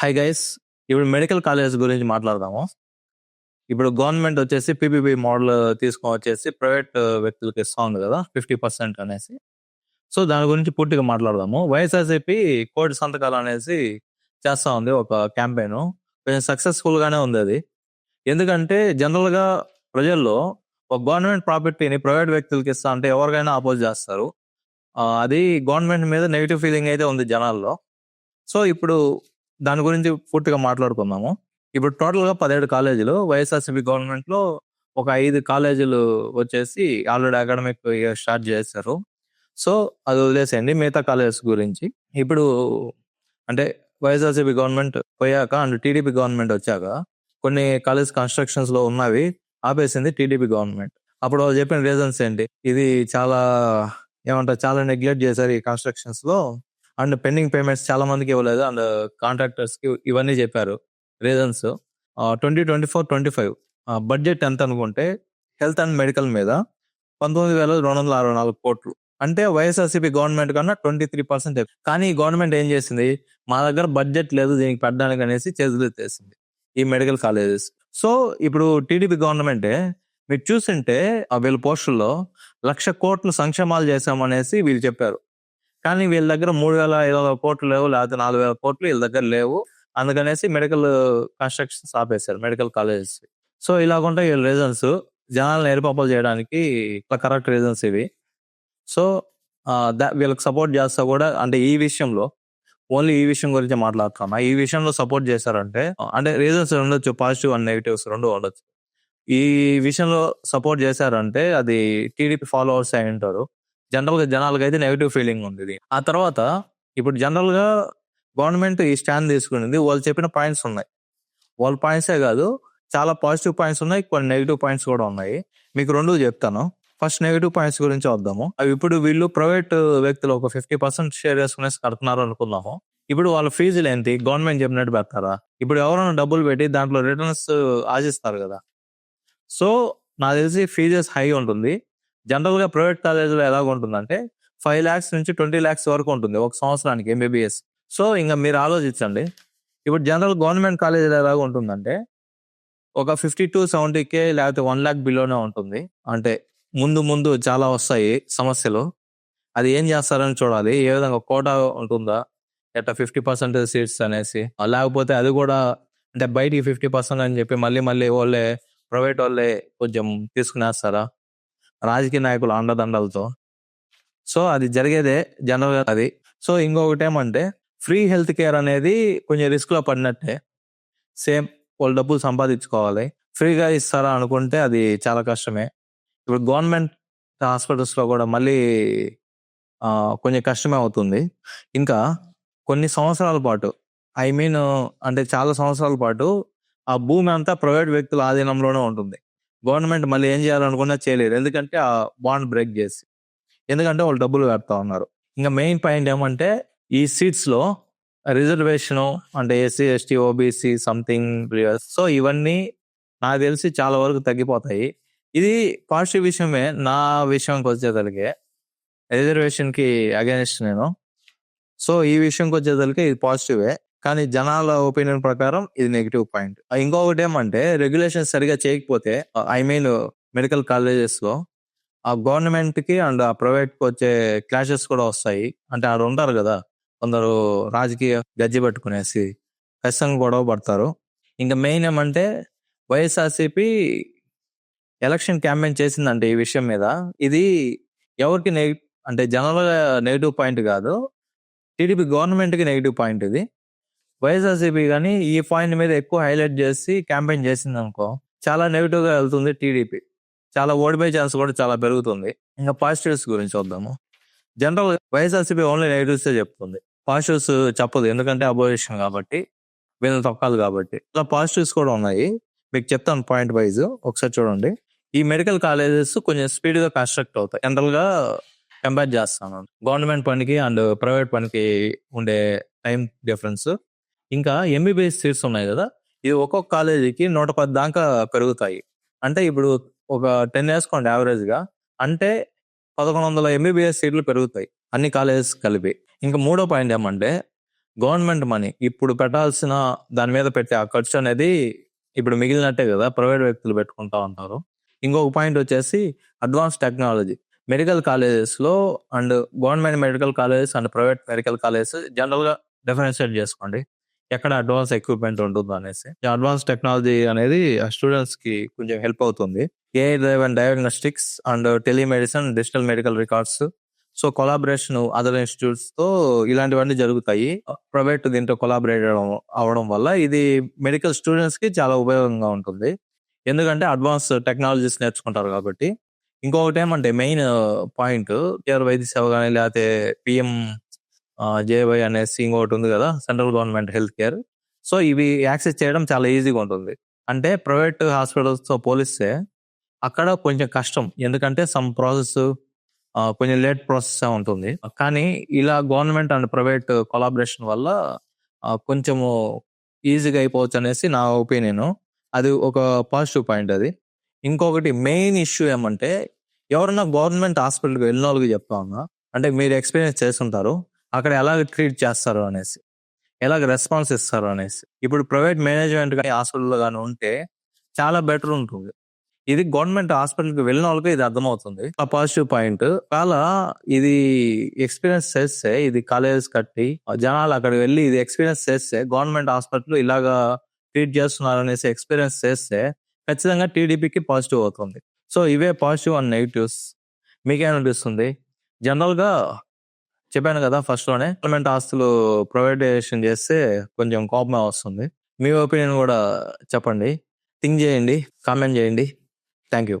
High guys ఇప్పుడు medical college గురించి మాట్లాడదాము. ఇప్పుడు గవర్నమెంట్ వచ్చేసి పీపీపీ మోడల్ తీసుకొని వచ్చేసి ప్రైవేట్ వ్యక్తులకి ఇస్తా ఉంది కదా ఫిఫ్టీ పర్సెంట్ అనేసి. సో దాని గురించి పూర్తిగా మాట్లాడదాము. వైఎస్ఆర్సీపీ కోటి సంతకాలు అనేసి చేస్తా ఉంది ఒక క్యాంపెయిన్ కొంచెం సక్సెస్ఫుల్గానే ఉంది అది. ఎందుకంటే జనరల్గా ప్రజల్లో ఒక గవర్నమెంట్ ప్రాపర్టీని ప్రైవేట్ వ్యక్తులకి ఇస్తా అంటే ఎవరికైనా అపోజ్ చేస్తారు. అది గవర్నమెంట్ మీద నెగిటివ్ ఫీలింగ్ అయితే ఉంది జనాల్లో. సో ఇప్పుడు దాని గురించి పూర్తిగా మాట్లాడుకుందాము. ఇప్పుడు టోటల్గా పదిహేడు కాలేజీలు. వైఎస్ఆర్సీపీ గవర్నమెంట్లో ఒక ఐదు కాలేజీలు వచ్చేసి ఆల్రెడీ అకాడమిక్ స్టార్ట్ చేశారు. సో అది వదిలేసేయండి మిగతా కాలేజెస్ గురించి. ఇప్పుడు అంటే వైఎస్ఆర్సీపీ గవర్నమెంట్ పోయాక అండ్ టీడీపీ గవర్నమెంట్ వచ్చాక కొన్ని కాలేజ్ కన్స్ట్రక్షన్స్లో ఉన్నవి ఆపేసింది టీడీపీ గవర్నమెంట్. అప్పుడు చెప్పిన రీజన్స్ ఏంటి? ఇది చాలా ఏమంటారు? చాలా నెగ్లెక్ట్ చేశారు ఈ కన్స్ట్రక్షన్స్లో అండ్ పెండింగ్ పేమెంట్స్ చాలా మందికి ఇవ్వలేదు. అండ్ కాంట్రాక్టర్స్కి ఇవన్నీ చెప్పారు. Reasons. Twenty twenty four twenty five. Budget ఎంత అనుకుంటే హెల్త్ అండ్ మెడికల్ మీద పంతొమ్మిది వేల రెండు వందల అరవై నాలుగు కోట్లు. అంటే వైఎస్ఆర్సీపీ గవర్నమెంట్ కన్నా ట్వంటీ త్రీ పర్సెంట్ కానీ ఈ గవర్నమెంట్ ఏం చేసింది? మా దగ్గర బడ్జెట్ లేదు దీనికి పెట్టడానికి అనేసి చేతులెత్తేసింది ఈ మెడికల్ కాలేజెస్. సో ఇప్పుడు టీడీపీ గవర్నమెంటే మీరు చూసింటే ఆ వీళ్ళ పోస్టుల్లో లక్ష కోట్లు సంక్షేమాలు చేశామనేసి వీళ్ళు చెప్పారు. కానీ వీళ్ళ దగ్గర మూడు వేల ఐదు వందల కోట్లు లేవు లేకపోతే నాలుగు వేల కోట్లు వీళ్ళ దగ్గర లేవు. అందుకనేసి మెడికల్ కన్స్ట్రక్షన్స్ ఆపేశారు మెడికల్ కాలేజెస్ సో ఇలాగుంటే వీళ్ళ రీజన్స్ జనాలను ఏర్పాపలు చేయడానికి ఇట్లా కరెక్ట్ రీజన్స్ ఇవి. సో దా- వీళ్ళకి సపోర్ట్ చేస్తా కూడా అంటే ఈ విషయంలో ఓన్లీ ఈ విషయం గురించి మాట్లాడుతున్నా ఈ విషయంలో సపోర్ట్ చేశారంటే అంటే రీజన్స్ ఉండొచ్చు పాజిటివ్ అండ్ నెగిటివ్స్ రెండు ఉండొచ్చు. ఈ విషయంలో సపోర్ట్ చేశారంటే అది టీడీపీ ఫాలోవర్స్ అయి ఉంటారు. జనరల్గా అయితే నెగిటివ్ ఫీలింగ్ ఉంది ఆ తర్వాత ఇప్పుడు జనరల్గా గవర్నమెంట్ ఈ స్టాండ్ తీసుకునింది. వాళ్ళు చెప్పిన పాయింట్స్ ఉన్నాయి. వాళ్ళ పాయింట్సే కాదు చాలా పాజిటివ్ పాయింట్స్ ఉన్నాయి. కొన్ని నెగిటివ్ పాయింట్స్ కూడా ఉన్నాయి. మీకు రెండు చెప్తాను. ఫస్ట్ నెగిటివ్ పాయింట్స్ గురించి వద్దాము. అవి ఇప్పుడు వీళ్ళు ప్రైవేట్ వ్యక్తులు ఒక ఫిఫ్టీ పర్సెంట్ షేర్ చేసుకునేసి కడుతున్నారు అనుకుందాము. ఇప్పుడు వాళ్ళ ఫీజులు ఏంటి? గవర్నమెంట్ చెప్పినట్టు పెడతారా? ఇప్పుడు ఎవరైనా డబ్బులు పెట్టి దాంట్లో రిటర్న్స్ ఆశిస్తారు కదా. సో నాకు తెలిసి ఫీజెస్ హై ఉంటుంది. జనరల్గా ప్రైవేట్ కాలేజీలో ఎలాగ ఉంటుందంటే ఫైవ్ ల్యాక్స్ నుంచి ట్వంటీ ల్యాక్స్ వరకు ఉంటుంది ఒక సంవత్సరానికి ఎంబీబీఎస్ సో ఇంకా మీరు ఆలోచించండి. ఇప్పుడు జనరల్ గవర్నమెంట్ కాలేజీలో ఎలాగ ఉంటుందంటే ఒక ఫిఫ్టీ టు సెవెంటీ కే లేకపోతే వన్ ల్యాక్ బిలోనే ఉంటుంది. అంటే ముందు ముందు చాలా వస్తాయి సమస్యలు. అది ఏం చేస్తారని చూడాలి. ఏ విధంగా కోటా ఉంటుందా? ఎట్లా ఫిఫ్టీ పర్సెంట్ సీట్స్ అనేసి. లేకపోతే అది కూడా అంటే బయటికి ఫిఫ్టీ పర్సెంట్ అని చెప్పి మళ్ళీ మళ్ళీ వాళ్ళే ప్రైవేట్ వాళ్ళే కొంచెం తీసుకునేస్తారా? రాజకీయ నాయకుల అండదండలతో. సో అది జరిగేదే జనరల్ అది. సో ఇంకొకటి ఏమంటే ఫ్రీ హెల్త్ కేర్ అనేది కొంచెం రిస్క్లో పడినట్టే. సేమ్ వాళ్ళు డబ్బులు సంపాదించుకోవాలి. ఫ్రీగా ఇస్తారా అనుకుంటే అది చాలా కష్టమే. ఇప్పుడు గవర్నమెంట్ హాస్పిటల్స్లో కూడా మళ్ళీ కొంచెం కష్టమే అవుతుంది. ఇంకా కొన్ని సంవత్సరాల పాటు ఐ మీన్ అంటే చాలా సంవత్సరాల పాటు ఆ భూమి అంతా ప్రైవేట్ వ్యక్తుల ఆధీనంలోనే ఉంటుంది. గవర్నమెంట్ మళ్ళీ ఏం చేయాలనుకున్నా చేయలేరు ఎందుకంటే ఆ బాండ్ బ్రేక్ చేసి. ఎందుకంటే వాళ్ళు డబ్బులు పెడతా ఉన్నారు. ఇంకా మెయిన్ పాయింట్ ఏమంటే ఈ సీట్స్లో రిజర్వేషన్ అంటే SC ST OBC something so ఇవన్నీ నాకు తెలిసి చాలా వరకు తగ్గిపోతాయి. ఇది పాజిటివ్ విషయమే. నా విషయంకి వచ్చేసరికి రిజర్వేషన్కి అగేనిస్ట్ నేను. సో ఈ విషయంకి వచ్చేసరికి ఇది పాజిటివే కానీ జనాల ఒపీనియన్ ప్రకారం ఇది నెగిటివ్ పాయింట్. ఇంకొకటి ఏమంటే రెగ్యులేషన్ సరిగా చేయకపోతే ఐ మీన్ మెడికల్ కాలేజెస్లో ఆ గవర్నమెంట్కి అండ్ ఆ ప్రైవేట్కి వచ్చే క్లాషెస్ కూడా వస్తాయి. అంటే ఆడ ఉంటారు కదా కొందరు రాజకీయ గజ్జి పట్టుకునేసి ఖచ్చితంగా గొడవ పడతారు. ఇంకా మెయిన్ ఏమంటే వైఎస్ఆర్సీపీ ఎలక్షన్ క్యాంపెయిన్ చేసిందంటే ఈ విషయం మీద ఇది ఎవరికి నెగ అంటే జనరల్ నెగిటివ్ పాయింట్ కాదు టీడీపీ గవర్నమెంట్కి నెగిటివ్ పాయింట్ ఇది. వైఎస్ఆర్సీపీ కానీ ఈ పాయింట్ మీద ఎక్కువ హైలైట్ చేసి క్యాంపెయిన్ చేసింది అనుకో చాలా నెగిటివ్గా వెళ్తుంది టీడీపీ. చాలా ఓడిపోయే ఛాన్స్ కూడా చాలా పెరుగుతుంది. ఇంకా పాజిటివ్స్ గురించి చూద్దాము. జనరల్ వైఎస్ఆర్సీపీ ఓన్లీ నెగిటివ్స్ చెప్తుంది. పాజిటివ్స్ చెప్పదు. ఎందుకంటే అపోజిషన్ కాబట్టి వీళ్ళని తొక్కాలి కాబట్టి. ఇలా పాజిటివ్స్ కూడా ఉన్నాయి. మీకు చెప్తాను పాయింట్ వైజ్ ఒకసారి చూడండి. ఈ మెడికల్ కాలేజెస్ కొంచెం స్పీడ్గా కన్స్ట్రక్ట్ అవుతాయి. జనరల్గా కంపేర్ చేస్తాను. గవర్నమెంట్ పనికి అండ్ ప్రైవేట్ పనికి ఉండే టైం డిఫరెన్స్ ఇంకా ఎంబీబీఎస్ సీట్స్ ఉన్నాయి కదా ఇది ఒక్కొక్క కాలేజీకి నూట పది దాకా పెరుగుతాయి. అంటే ఇప్పుడు ఒక టెన్ వేసుకోండి యావరేజ్ యావరేజ్గా అంటే పదకొండు వందల ఎంబీబీఎస్ సీట్లు పెరుగుతాయి అన్ని కాలేజెస్ కలిపి. ఇంకా మూడో పాయింట్ ఏమంటే గవర్నమెంట్ మనీ ఇప్పుడు పెట్టాల్సిన దాని మీద పెట్టే ఆ ఖర్చు అనేది ఇప్పుడు మిగిలినట్టే కదా ప్రైవేట్ వ్యక్తులు పెట్టుకుంటా ఉంటారు. ఇంకొక పాయింట్ వచ్చేసి అడ్వాన్స్ టెక్నాలజీ మెడికల్ కాలేజెస్లో and government medical colleges and private medical colleges జనరల్గా డిఫరెన్షియేట్ చేసుకోండి. ఎక్కడ అడ్వాన్స్ ఎక్విప్మెంట్ ఉంటుందో అనేసి. అడ్వాన్స్ టెక్నాలజీ అనేది స్టూడెంట్స్కి కొంచెం హెల్ప్ అవుతుంది. A driven diagnostics and telemedicine digital medical records. So collaboration other ఇన్స్టిట్యూట్స్తో ఇలాంటివన్నీ జరుగుతాయి. ప్రైవేట్ దీంతో కొలాబరేట్ అవడం వల్ల ఇది మెడికల్ స్టూడెంట్స్కి చాలా ఉపయోగంగా ఉంటుంది. ఎందుకంటే అడ్వాన్స్ టెక్నాలజీస్ నేర్చుకుంటారు కాబట్టి. ఇంకొకటి ఏమంటే మెయిన్ పాయింట్ కేర్ వైద్య సేవ కానీ లేకపోతే పిఎం జేవై అనేసి ఇంకొకటి ఉంది కదా central government health care. So ఇవి యాక్సెస్ చేయడం చాలా ఈజీగా ఉంటుంది. అంటే ప్రైవేట్ హాస్పిటల్స్తో పోలిస్తే అక్కడ కొంచెం కష్టం. ఎందుకంటే సమ్ ప్రాసెస్ కొంచెం లేట్ ప్రాసెస్ ఉంటుంది. కానీ ఇలా గవర్నమెంట్ అండ్ ప్రైవేట్ కొలాబరేషన్ వల్ల కొంచెము ఈజీగా అయిపోవచ్చు అనేసి నా ఒపీనియన్. అది ఒక పాజిటివ్ పాయింట్ అది. ఇంకొకటి మెయిన్ ఇష్యూ ఏమంటే ఎవరన్నా గవర్నమెంట్ హాస్పిటల్కి వెళ్ళిన వాళ్ళకి చెప్తా ఉన్నా అంటే మీరు ఎక్స్పీరియన్స్ చేస్తుంటారు అక్కడ ఎలా ట్రీట్ చేస్తారు అనేసి ఎలాగ రెస్పాన్స్ ఇస్తారు అనేసి. ఇప్పుడు ప్రైవేట్ మేనేజ్మెంట్ కానీ హాస్పిటల్లో కానీ ఉంటే చాలా బెటర్ ఉంటుంది. ఇది గవర్నమెంట్ హాస్పిటల్కి వెళ్ళిన వాళ్ళకి ఇది అర్థమవుతుంది. ఆ పాజిటివ్ పాయింట్. చాలా ఇది ఎక్స్పీరియన్స్ చేస్తే ఇది కాలేజెస్ కట్టి జనాలు అక్కడికి వెళ్ళి ఇది ఎక్స్పీరియన్స్ చేస్తే గవర్నమెంట్ హాస్పిటల్ ఇలాగా ట్రీట్ చేస్తున్నారు అనేసి ఎక్స్పీరియన్స్ చేస్తే ఖచ్చితంగా టీడీపీకి పాజిటివ్ అవుతుంది. సో ఇవే పాజిటివ్ అండ్ నెగిటివ్స్. మీకేమనిపిస్తుంది జనరల్గా చెప్పాను కదా ఫస్ట్లోనే. గవర్నమెంట్ ఆస్తులు ప్రైవేటైజేషన్ చేస్తే కొంచెం కోపమే వస్తుంది. మీ ఒపీనియన్ కూడా చెప్పండి. థింక్ చేయండి కామెంట్ చేయండి. Thank you